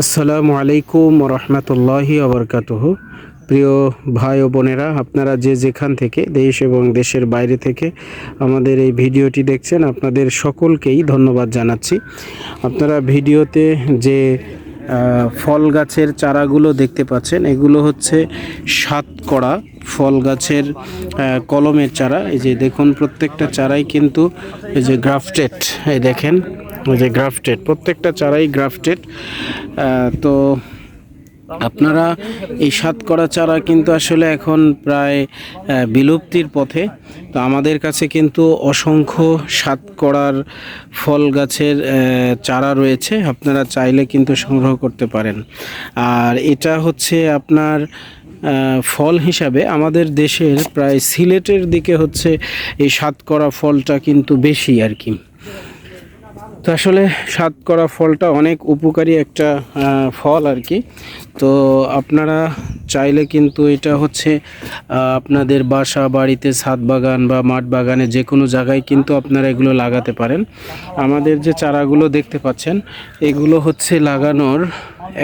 আসসালামু আলাইকুম রহমতুল্লাহি আবরকাতুহ প্রিয় ভাই ও বোনেরা, আপনারা যে যেখান থেকে দেশ এবং দেশের বাইরে থেকে আমাদের এই ভিডিওটি দেখছেন, আপনাদের সকলকেই ধন্যবাদ জানাচ্ছি। আপনারা ভিডিওতে যে ফল গাছের চারাগুলো দেখতে পাচ্ছেন, এগুলো হচ্ছে সাত সাতকড়া ফল গাছের কলমের চারা। এই যে দেখুন, প্রত্যেকটা চারাই কিন্তু এই যে গ্রাফটেড, এই দেখেন। যে গ্রাফটেড, প্রত্যেকটা চারাই গ্রাফটেড। তো আপনারা এই সাতকড়া চারা কিন্তু আসলে এখন প্রায় বিলুপ্তির পথে। তো আমাদের কাছে কিন্তু অসংখ্য সাতকড়ার ফল গাছের চারা রয়েছে। আপনারা চাইলে কিন্তু সংগ্রহ করতে পারেন। আর এটা হচ্ছে আপনার ফল হিসাবে আমাদের দেশের প্রায় সিলেটের দিকে হচ্ছে এই সাতকড়া ফলটা কিন্তু বেশি আর কি। তো আসলে সাতকরা ফলটা অনেক উপকারী একটা ফল আর কি। তো আপনারা চাইলে কিন্তু এটা হচ্ছে আপনাদের বাসা বাড়িতে ছাদ বাগান বা মাঠ বাগানে যে কোনো জায়গায় কিন্তু আপনারা এগুলো লাগাতে পারেন। আমাদের যে চারাগুলো দেখতে পাচ্ছেন, এগুলো হচ্ছে লাগানোর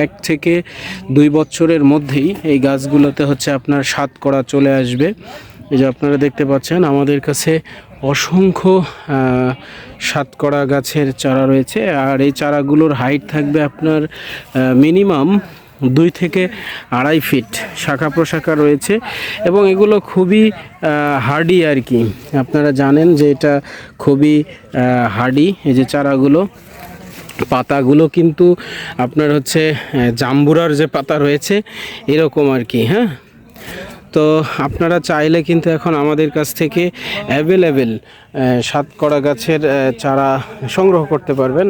এক থেকে দুই বছরের মধ্যেই এই গাছগুলোতে হচ্ছে আপনার সাতকড়া চলে আসবে। এই যে আপনারা দেখতে পাচ্ছেন, আমাদের কাছে অসংখ্য সাতকড়া গাছের চারা রয়েছে। আর এই চারাগুলোর হাইট থাকবে আপনার মিনিমাম দুই থেকে আড়াই ফিট শাখা প্রশাখা রয়েছে এবং এগুলো খুবই হার্ডি আর কি। আপনারা জানেন যে এটা খুবই হার্ডি এই যে চারাগুলো। পাতাগুলো কিন্তু আপনার হচ্ছে জাম্বুরার যে পাতা রয়েছে, এরকম আর কি হ্যাঁ? তো আপনারা চাইলে কিন্তু এখন আমাদের কাছ থেকে অ্যাভেলেবেল সাতকড়া গাছের চারা সংগ্রহ করতে পারবেন।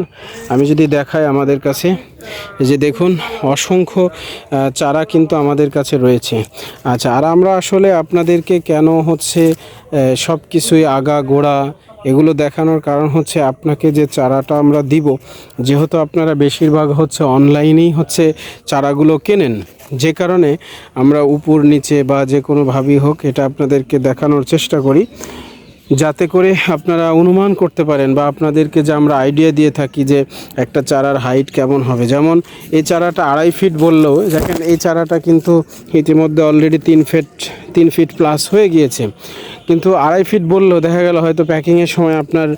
আমি যদি দেখাই আমাদের কাছে যে দেখুন, অসংখ্য চারা কিন্তু আমাদের কাছে রয়েছে। আচ্ছা আর আমরা আসলে আপনাদেরকে কেন হচ্ছে সব কিছুই আগা গোড়া এগুলো দেখানোর কারণ হচ্ছে আপনাকে যে চারাটা আমরা দিব, যেহেতু আপনারা বেশিরভাগ হচ্ছে অনলাইনেই হচ্ছে চারাগুলো কেনেন। যে কারণে আমরা উপর নিচে বা যে কোনোভাবেই হোক এটা আপনাদেরকে দেখানোর চেষ্টা করি। যাতে করে আপনারা অনুমান করতে পারেন বা আপনাদেরকে যে আমরা আইডিয়া দিয়ে থাকি যে একটা চারার হাইট কেমন হবে। যেমন এই চারাটা আড়াই ফিট বললেও, দেখেন এই চারাটা কিন্তু ইতিমধ্যে অলরেডি তিন ফিট তিন ফিট প্লাস হয়ে গিয়েছে। কিন্তু আড়াই ফিট বললেও দেখা গেল হয়তো প্যাকিংয়ের সময় আপনার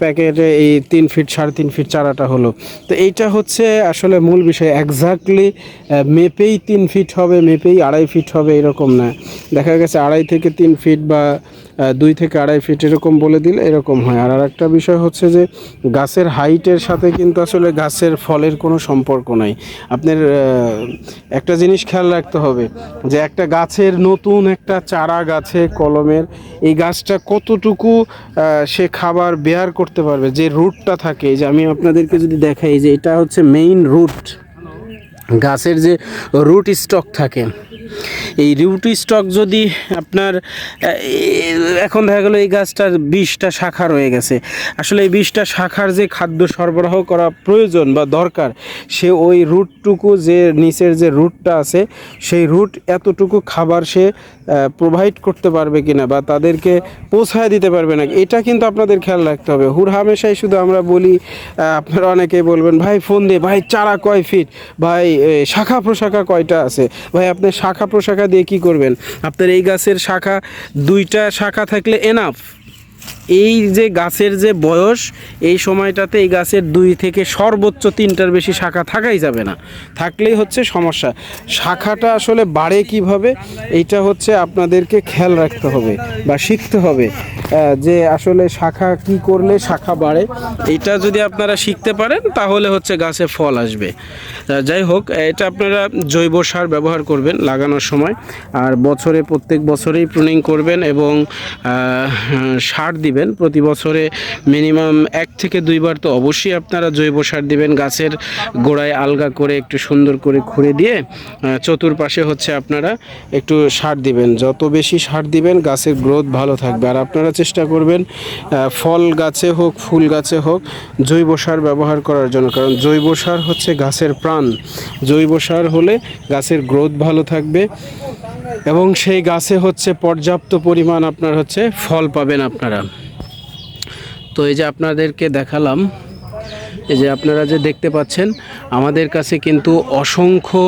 প্যাকেটে এই তিন ফিট সাড়ে তিন ফিট চারাটা হলো। তো এইটা হচ্ছে আসলে মূল বিষয়। একজাক্টলি মেপেই তিন ফিট হবে, মেপেই আড়াই ফিট হবে এরকম না। দেখা গেছে আড়াই থেকে তিন ফিট বা দুই থেকে আড়াই ফিট এরকম বলে দিলে এরকম হয়। আর আরেকটা বিষয় হচ্ছে যে, গাছের হাইটের সাথে কিন্তু আসলে গাছের ফলের কোনো সম্পর্ক নাই। আপনার একটা জিনিস খেয়াল রাখতে হবে যে, একটা গাছের নতুন একটা চারা গাছে, কলমের এই গাছটা কতটুকু সে খাবার বেয়ার করতে পারবে? যে রুটটা থাকে যে আমি আপনাদেরকে যদি দেখাই যে এটা হচ্ছে মেইন রুট গাছের যে রুট স্টক থাকে, এই রুট স্টক যদি আপনার এখন দেখা গেলো এই গাছটার বিশটা শাখা রয়ে গেছে। আসলে এই বিশটা শাখার যে খাদ্য সরবরাহ করা প্রয়োজন বা দরকার, সে ওই রুটটুকু যে নিচের যে রুটটা আছে, সেই রুট এতটুকু খাবার সে প্রোভাইড করতে পারবে কিনা বা তাদেরকে পৌঁছায় দিতে পারবে না এটা কিন্তু আপনাদের খেয়াল রাখতে হবে। হুর হামেশাই শুধু আমরা বলি আপনারা অনেকেই বলবেন, ভাই ফোন দিয়ে ভাই, চারা কয় ফিট ভাই শাখা প্রশাখা কয়টা আছে? ভাই, আপনি শাখা প্রশাখা দিয়ে কি করবেন? আপনার এই গাছের শাখা, দুইটা শাখা থাকলে এনাফ এই যে গাছের যে বয়স, এই সময়টাতে এই গাছের দুই থেকে সর্বোচ্চ তিনটার বেশি শাখা থাকাই যাবে না। থাকলেই হচ্ছে সমস্যা। শাখাটা আসলে বাড়ে কীভাবে, এইটা হচ্ছে আপনাদেরকে খেয়াল রাখতে হবে বা শিখতে হবে যে আসলে শাখা কি করলে শাখা বাড়ে। এটা যদি আপনারা শিখতে পারেন, তাহলে হচ্ছে গাছে ফল আসবে। যাই হোক, এটা আপনারা জৈব সার ব্যবহার করবেন লাগানোর সময়। আর বছরে, প্রত্যেক বছরেই প্রুনিং করবেন এবং সার দিবেন। প্রতি বছরে মিনিমাম এক থেকে দুইবার তো অবশ্যই আপনারা জৈব সার দিবেন, গাছের গোড়ায় আলগা করে একটু সুন্দর করে খুঁড়ে দিয়ে চতুর্পাশে হচ্ছে আপনারা একটু সার দিবেন। যত বেশি সার দিবেন, গাছের গ্রোথ ভালো থাকবে। আর আপনারা চেষ্টা করবেন ফল গাছে হোক, ফুল গাছে হোক, জৈব সার ব্যবহার করার জন্য। কারণ জৈব সার হচ্ছে গাছের প্রাণ। জৈব সার হলে গাছের গ্রোথ ভালো থাকবে এবং সেই গাছে হচ্ছে পর্যাপ্ত পরিমাণ আপনার হচ্ছে ফল পাবেন আপনারা। তো এই যে আপনাদেরকে দেখালাম এই যে আপনারা যে দেখতে পাচ্ছেন, আমাদের কাছে কিন্তু অসংখ্য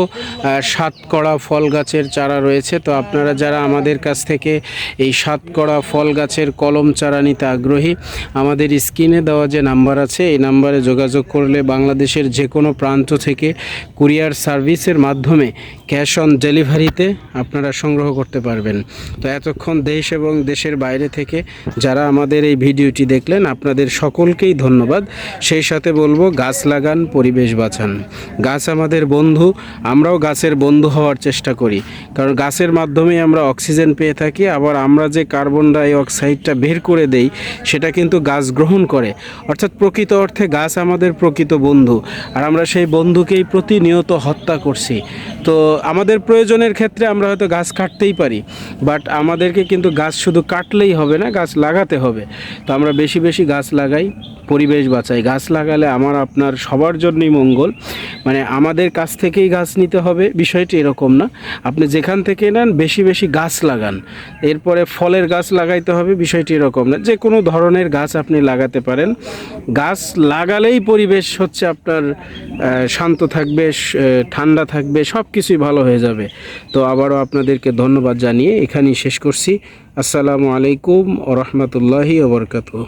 সাতকড়া ফল গাছের চারা রয়েছে। তো আপনারা যারা আমাদের কাছ থেকে এই সাতকড়া ফল গাছের কলম চারা নিতে আগ্রহী, আমাদের স্ক্রিনে দেওয়া যে নাম্বার আছে, এই নাম্বারে যোগাযোগ করলে বাংলাদেশের যে কোনো প্রান্ত থেকে কুরিয়ার সার্ভিসের মাধ্যমে ক্যাশ অন ডেলিভারিতে আপনারা সংগ্রহ করতে পারবেন। তো এতক্ষণ দেশ এবং দেশের বাইরে থেকে যারা আমাদের এই ভিডিওটি দেখলেন, আপনাদের সকলকেই ধন্যবাদ। সেই সাথে বলব, গাছ লাগান, পরিবেশ বাঁচান। গাছ আমাদের বন্ধু, আমরাও গাছের বন্ধু হওয়ার চেষ্টা করি। কারণ গাছের মাধ্যমেই আমরা অক্সিজেন পেয়ে থাকি, আবার আমরা যে কার্বন ডাই অক্সাইডটা বের করে দেই, সেটা কিন্তু গাছ গ্রহণ করে। অর্থাৎ প্রকৃত অর্থে গাছ আমাদের প্রকৃত বন্ধু, আর আমরা সেই বন্ধুকেই প্রতিনিয়ত হত্যা করছি। তো আমাদের প্রয়োজনের ক্ষেত্রে আমরা হয়তো গাছ কাটতেই পারি, বাট আমাদেরকে কিন্তু গাছ শুধু কাটলেই হবে না, গাছ লাগাতে হবে। তো আমরা বেশি বেশি গাছ লাগাই, পরিবেশ বাঁচাই। গাছ লাগালে আমার আপনার সবার জন্যই মঙ্গল। মানে আমাদের কাছ থেকেই গাছ নিতে হবে, বিষয়টি এরকম না। আপনি যেখান থেকে নেন, বেশি বেশি গাছ লাগান। এরপরে ফলের গাছ লাগাইতে হবে, বিষয়টি এরকম না। যে কোনো ধরনের গাছ আপনি লাগাতে পারেন। গাছ লাগালেই পরিবেশ হচ্ছে আপনার শান্ত থাকবে ঠান্ডা থাকবে সব কিছুই ভালো হয়ে যাবে। তো আবারও আপনাদেরকে ধন্যবাদ জানিয়ে এখানেই শেষ করছি। আসসালামু আলাইকুম ও রহমতুল্লাহি ওবরকাতুহ